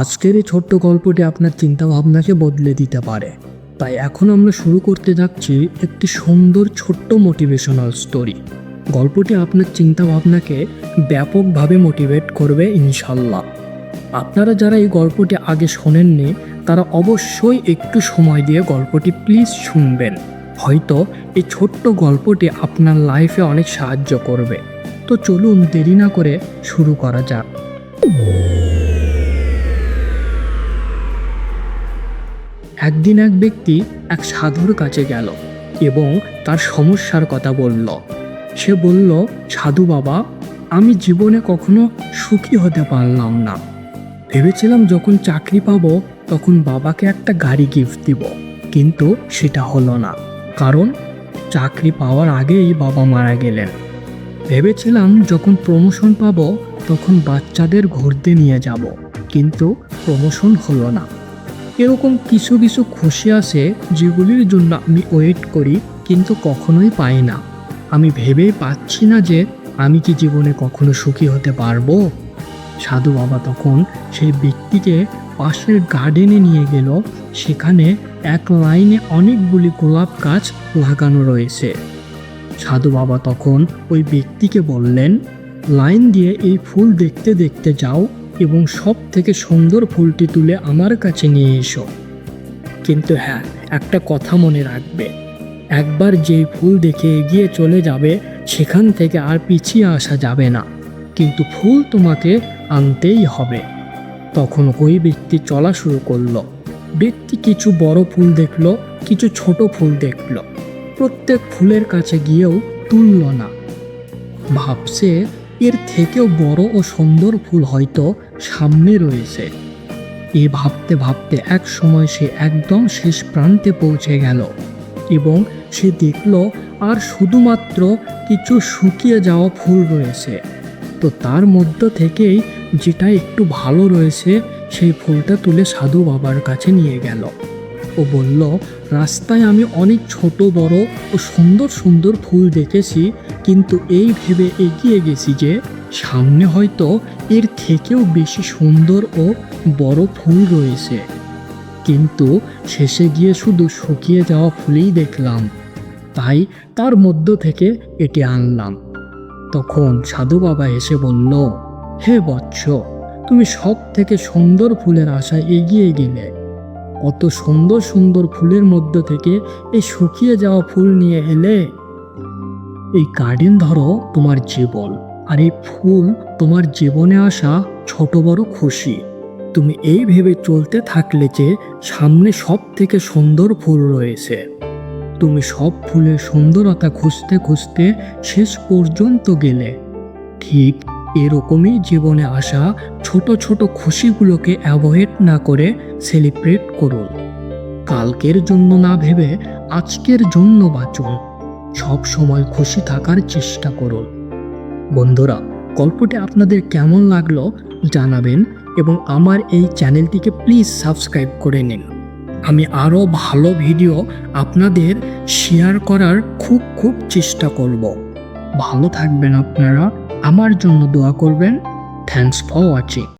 আজকের এই ছোট্ট গল্পটি আপনার চিন্তাভাবনাকে বদলে দিতে পারে। তাই এখন আমরা শুরু করতে যাচ্ছি একটি সুন্দর ছোট্ট মোটিভেশনাল স্টোরি গল্পটি আপনার চিন্তাভাবনাকে ব্যাপকভাবে মোটিভেট করবে ইনশাল্লাহ। আপনারা যারা এই গল্পটি আগে শোনেননি, তারা অবশ্যই একটু সময় দিয়ে গল্পটি প্লিজ শুনবেন। হয়তো এই ছোট্ট গল্পটি আপনার লাইফে অনেক সাহায্য করবে। তো চলুন দেরি না করে শুরু করা যাক। একদিন এক ব্যক্তি এক সাধুর কাছে গেল এবং তার সমস্যার কথা বলল। সে বলল, সাধু বাবা, আমি জীবনে কখনো সুখী হতে পারলাম না। ভেবেছিলাম যখন চাকরি পাব, তখন বাবাকে একটা গাড়ি গিফট দিব। কিন্তু সেটা হলো না। কারণ চাকরি পাওয়ার আগেই বাবা মারা গেলেন। ভেবেছিলাম যখন প্রমোশন পাব, তখন বাচ্চাদের ঘুরতে নিয়ে যাব। কিন্তু প্রমোশন হলো না। এরকম কিছু কিছু খুশি আছে যেগুলির জন্য আমি ওয়েট করি, কিন্তু কখনোই পাই না। আমি ভেবেই পাচ্ছি না যে আমি কি জীবনে কখনো সুখী হতে পারব। সাধু বাবা তখন সেই ব্যক্তিকে পাশের গার্ডেনে নিয়ে গেল। সেখানে এক লাইনে অনেকগুলি গোলাপ গাছ লাগানো রয়েছে। সাধু বাবা তখন ওই ব্যক্তিকে বললেন, লাইন দিয়ে এই ফুল দেখতে দেখতে যাও। এবং সব থেকে সুন্দর ফুলটি তুলে আমার কাছে নিয়ে এসো। কিন্তু হ্যাঁ একটা কথা মনে রাখবে। একবার যেই ফুল দেখে এগিয়ে চলে যাবে, সেখান থেকে আর পিছিয়ে আসা যাবে না। কিন্তু ফুল তোমাকে আনতেই হবে। তখন ওই ব্যক্তি চলা শুরু করল। ব্যক্তি কিছু বড় ফুল দেখল, কিছু ছোট ফুল দেখল। প্রত্যেক ফুলের কাছে গিয়েও তুলল না। ভাবছে এর থেকেও বড় ও সুন্দর ফুল হয়তো সামনে রয়েছে। এ ভাবতে ভাবতে এক সময় সে একদম শেষ প্রান্তে পৌঁছে গেল এবং সে দেখল আর শুধুমাত্র কিছু শুকিয়ে যাওয়া ফুল রয়েছে। তো তার মধ্য থেকেই যেটা একটু ভালো রয়েছে, সেই ফুলটা তুলে সাধু বাবার কাছে নিয়ে গেল। ও বলল, রাস্তায় আমি অনেক ছোট, বড় ও সুন্দর সুন্দর ফুল দেখেছি, কিন্তু এই ভেবে এগিয়ে গেছি যে সামনে হয়তো এর থেকেও বেশি সুন্দর ও বড় ফুল রয়েছে। কিন্তু শেষে গিয়ে শুধু শুকিয়ে যাওয়া ফুলই দেখলাম। তাই তার মধ্য থেকে এটি আনলাম। তখন সাধু বাবা এসে বলল, হে বৎস, তুমি সব থেকে সুন্দর ফুলের আশায় এগিয়ে গেলে। কত সুন্দর সুন্দর ফুলের মধ্য থেকে এই শুকিয়ে যাওয়া ফুল নিয়ে এলে। এই গার্ডেন ধরো তোমার জীবন, আর এই ফুল তোমার জীবনে আসা ছোট বড় খুশি। তুমি এই ভেবে চলতে থাকলে যে সামনে সব থেকে সুন্দর ফুল রয়েছে। তুমি সব ফুলের সুন্দরতা খুঁজতে খুঁজতে শেষ পর্যন্ত গেলে। ঠিক এরকমই জীবনে আসা ছোট ছোট খুশিগুলোকে অ্যাভয়েড না করে সেলিব্রেট করুন। কালকের জন্য না ভেবে আজকের জন্য বাঁচুন। সব সময় খুশি থাকার চেষ্টা করুন। বন্ধুরা, গল্পটি আপনাদের কেমন লাগল জানাবেন এবং আমার এই চ্যানেলটিকে প্লিজ সাবস্ক্রাইব করে নিন। আমি আরও ভালো ভিডিও আপনাদের শেয়ার করার খুব খুব চেষ্টা করব। ভালো থাকবেন আপনারা। আমার জন্য দোয়া করবেন। Thanks for watching